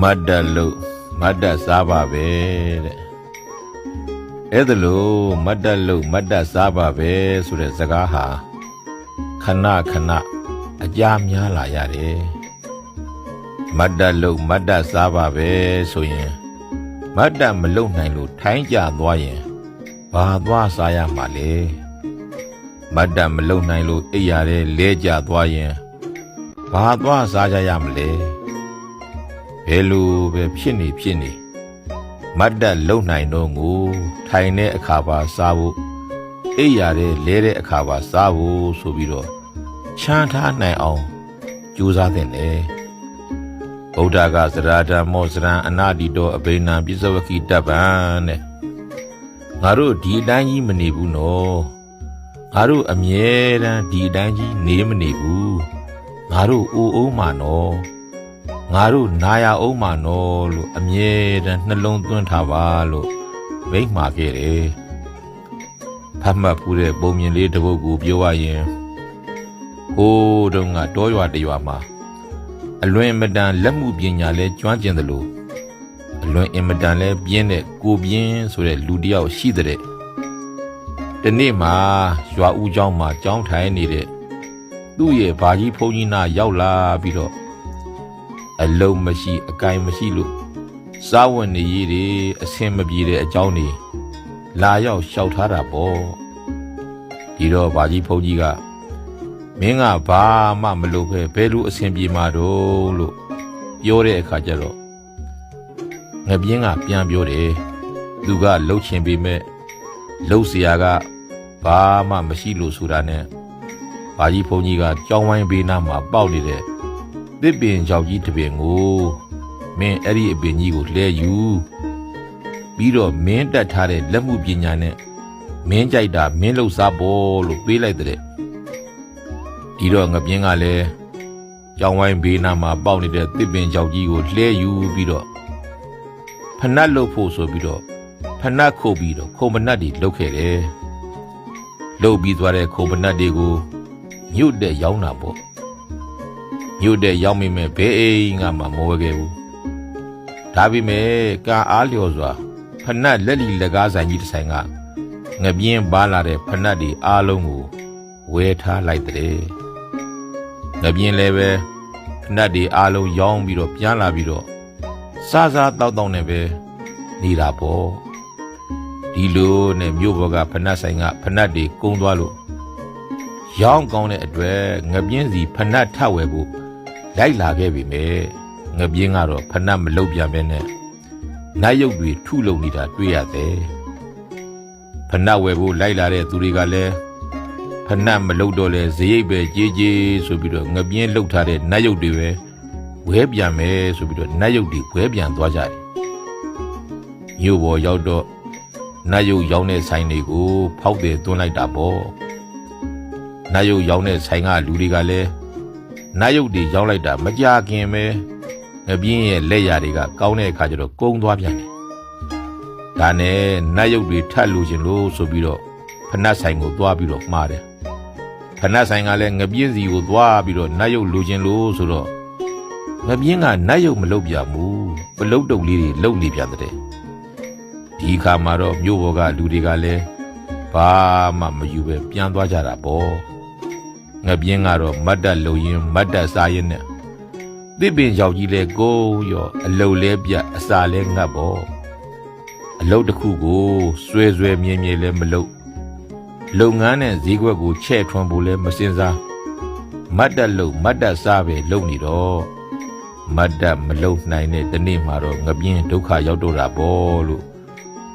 မတ်တက်လို့မတ်တက်စားပါပဲတဲ့အဲ့ဒါလို့မတ်တက်လို့မတ်တက်စားပါပဲဆိုတဲ့စကားဟာခဏခဏအကြများလာရတယ်မတ်တက်လို့မတ်တက်စားပါပဲဆိုရင်မတ်တက်မလုံနိုင်လို့ထိုင်းကြသွားရင်ဘာသွားစားရမှာလဲမတ်တက်မလုံနိုင်လို့အိပ်ရတဲ့လဲကြသွားရင်ဘာသွားစားကြရမလဲ ဘယ်လိုပဲဖြစ်နေဖြစ်နေမတ်တက်လုံနိုင်တော့ကိုထိုင်တဲ့အခါပါစားဖို့အိပ်ရတဲ့လဲတဲ့အခါပါစားဖို့ဆိုပြီးတော့ချမ်းထားနိုင်အောင်ကြိုးစားတဲ့လေဗုဒ္ဓကသရဓမ္မောစရံအနာတိတောအဘိနံပိစဝကိတပ္ပံတဲ့ငါတို့ဒီအတိုင်းကြီးမနေဘူးနော်ငါတို့အမြဲတမ်းဒီအတိုင်းကြီးနေမနေဘူးငါတို့အိုးအိုးမှနော် ငါတို့နာရအောင်မနော်လို့အမြဲတမ်းနှလုံးသွင်းထားပါလို့မိန့်မှာခဲ့တယ်။ဖတ်မှတ်ဖူးတဲ့ပုံမြင်လေးတစ်ပုဒ်ကိုပြောရရင်ဟိုးတုန်းကတောရွာတရွာမှာအလွန်အင်မတန်လက်မှုပညာလဲကျွမ်းကျင်တယ်လို့အလွန်အင်မတန်လဲပြင်းတဲ့ကိုပြင်းဆိုတဲ့လူတစ်ယောက်ရှိတဲ့ဒီနေ့မှာရွာဦးเจ้าမှာကြောင်းထိုင်နေတဲ့သူ့ရဲ့ဘာကြီးဖုန်းကြီးနာရောက်လာပြီးတော့ အလုံးမရှိအကင်မရှိလို့စားဝတ်နေရေးတွေအဆင်မပြေတဲ့အကြောင်းတွေလာရောက်လျှောက်ထားတာပေါ့ဒီတော့ဘာကြီးဖုန်းကြီးကမင်းကဘာမှမလုပ်ပဲဘယ်လိုအဆင်ပြေမှာတော့လို့ပြောတဲ့အခါကျတော့ငပြင်းကပြန်ပြောတယ်သူကလှုပ်ချင်ပေမဲ့လှုပ်เสียကဘာမှမရှိလို့ဆိုတာနဲ့ဘာကြီးဖုန်းကြီးကကြောင်းဝိုင်းဘေးနားမှာပေါက်နေတဲ့ သစ်ပင်ကြောက်ကြီးတစ်ပင်ကိုမင်းအဲ့ဒီအပင်ကြီးကိုလှဲယူပြီးတော့မင်းတက်ထားတဲ့လက်မှုပညာနဲ့မင်းကြိုက်တာမင်းလှုပ်စားပေါ်လို့ပေးလိုက်တဲ့ဒီတော့ငပြင်းကလည်းကြောင်ဝိုင်းဘေးနားမှာပေါက်နေတဲ့သစ်ပင်ကြောက်ကြီးကိုလှဲယူပြီးတော့ဖနတ်လှုပ်ဖို့ဆိုပြီးတော့ဖနတ်ခုတ်ပြီးတော့ခုံမနတ်တွေလှုပ်ခဲ့တယ်လှုပ်ပြီးသွားတဲ့ခုံမနတ်တွေကိုညွတ်တဲ့ရောင်းတာပေါ့ မြို့တဲ့ရောက်မိမဲ့ဘဲအိမ်ကမှမဝဲခဲ့ဘူးဒါပေမဲ့ကာအားလျော်စွာဖနတ်လက်လီလက်ကားဆိုင်ကြီးတစ်ဆိုင်ကငပြင်းပါလာတဲ့ဖနတ်တွေအားလုံးကိုဝဲထားလိုက်တဲ့ငပြင်းလည်းပဲဖနတ်တွေအားလုံးရောင်းပြီးတော့ပြန်လာပြီးတော့စားစားတောက်တောက်နဲ့ပဲနေတာပေါ့ဒီလိုနဲ့မြို့ဘော်ကဖနတ်ဆိုင်ကဖနတ်တွေကုန်းသွားလို့ရောင်းကောင်းတဲ့အတွက်ငပြင်းစီဖနတ်ထဝဲဖို့ လိုက်လာခဲ့ပြီမဲ့ငပြင်းကတော့ဖဏတ်မလုတ်ပြန်ပဲနဲ့နတ်ရုပ်တွေထုလုံနေတာတွေ့ရတယ်ဖဏတ်ဝယ်ဖို့လိုက်လာတဲ့သူတွေကလည်းဖဏတ်မလုတ်တော့လဲဇရိတ်ပဲကြေးကြေးဆိုပြီးတော့ငပြင်းလုတ်ထားတဲ့နတ်ရုပ်တွေပဲဝဲပြန်မယ်ဆိုပြီးတော့နတ်ရုပ်တွေဝဲပြန်သွားကြတယ်မြို့ပေါ်ရောက်တော့နတ်ရုပ်ရောင်းတဲ့ဆိုင်တွေကိုဖောက်တယ်သွင်းလိုက်တာပေါ့နတ်ရုပ်ရောင်းတဲ့ဆိုင်ကလူတွေကလည်း နတ်ရုပ်တွေရောက်လိုက်တာမကြခင်ပဲငပြင်းရဲ့လက်ရာတွေကကောင်းတဲ့အခါကျတော့ကုန်းသွားပြန်တယ်။ဒါနဲ့နတ်ရုပ်တွေထပ်လို့ခြင်းလို့ဆိုပြီးတော့ဖနတ်ဆိုင်ကိုသွားပြီးတော့မှားတယ်။ဖနတ်ဆိုင်ကလည်းငပြင်းစီကိုသွားပြီးတော့နတ်ရုပ်လိုခြင်းလို့ဆိုတော့ငပြင်းကနတ်ရုပ်မလုပ်ပြဘူးပလုတ်တုပ်လေးတွေလုံနေပြန်တဲ့။ဒီအခါမှာတော့မြို့ပေါ်ကလူတွေကလည်းဘာမှမယူပဲပြန်သွားကြတာပေါ့။ ငပြင်းကတော့မတ်တက်လုံရင်မတ်တက်စားရင်နဲ့သစ်ပင်ရောက်ကြီးလဲကိုးရောအလုတ်လဲပြတ်အစာလဲငတ်ပေါ့အလုတ်တစ်ခုကိုစွဲစွဲမြဲမြဲလဲမလုတ်လုပ်ငန်းနဲ့ဈေးကွက်ကိုချဲ့ထွန်းဖို့လဲမစင်စားမတ်တက်လုံမတ်တက်စားပဲလုံနေတော့မတ်တက်မလုံနိုင်တဲ့ဒီနေ့မှာတော့ငပြင်းဒုက္ခရောက်တော့တာပေါ့လို့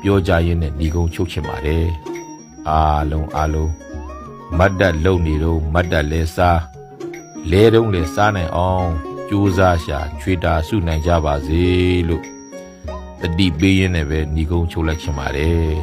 ပြောကြရင်းနဲ့ဒီကုန်းချုပ်ချင်ပါတယ်အားလုံးအားလုံး မတ်တက်လုံနေတော့မတ်တက်လဲစားလဲတုံးလဲစားနိုင်အောင်ကြိုးစားရှာချွေတာစုနိုင်ကြပါစေလို့တတိပေးရင်းနဲ့ပဲညီကုန်းချုပ်လိုက်ချင်ပါတယ်